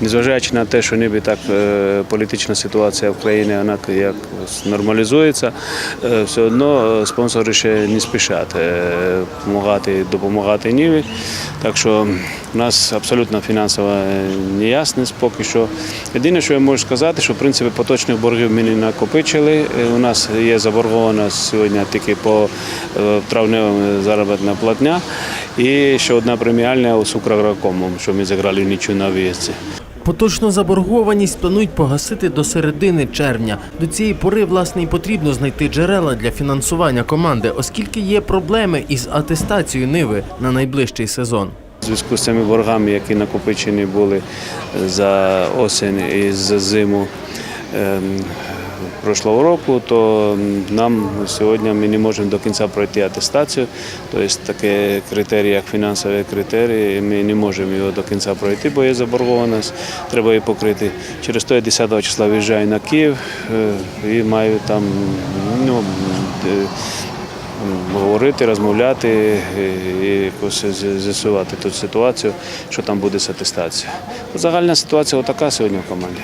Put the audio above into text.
Незважаючи на те, що ніби так е, політична ситуація в країні вона як нормалізується, е, все одно е, спонсори ще не спішать допомагати, допомагати Ніві. Так що в нас абсолютно фінансова неясність поки що. Єдине, що я можу сказати, що в принципі поточних боргів ми не накопичили. У нас є заборгованість сьогодні тільки по травневим заробітна платня. І ще одна преміальна з Украгрокомом, що ми зіграли нічого на виїзді. Поточну заборгованість планують погасити до середини червня. До цієї пори, власне, і потрібно знайти джерела для фінансування команди, оскільки є проблеми із атестацією Ниви на найближчий сезон. Зв'язку з цими боргами, які накопичені були за осінь і за зиму ем, прошлого року, то нам сьогодні ми не можемо до кінця пройти атестацію. Тобто таке критерії, як фінансові критерії, ми не можемо його до кінця пройти, бо є заборгованість, треба її покрити. Через то я 10 числа виїжджаю на Київ е, і маю там ну, е, говорити, розмовляти е, і якось з'ясувати ту ситуацію, що там буде з атестацією. Загальна ситуація така сьогодні в команді.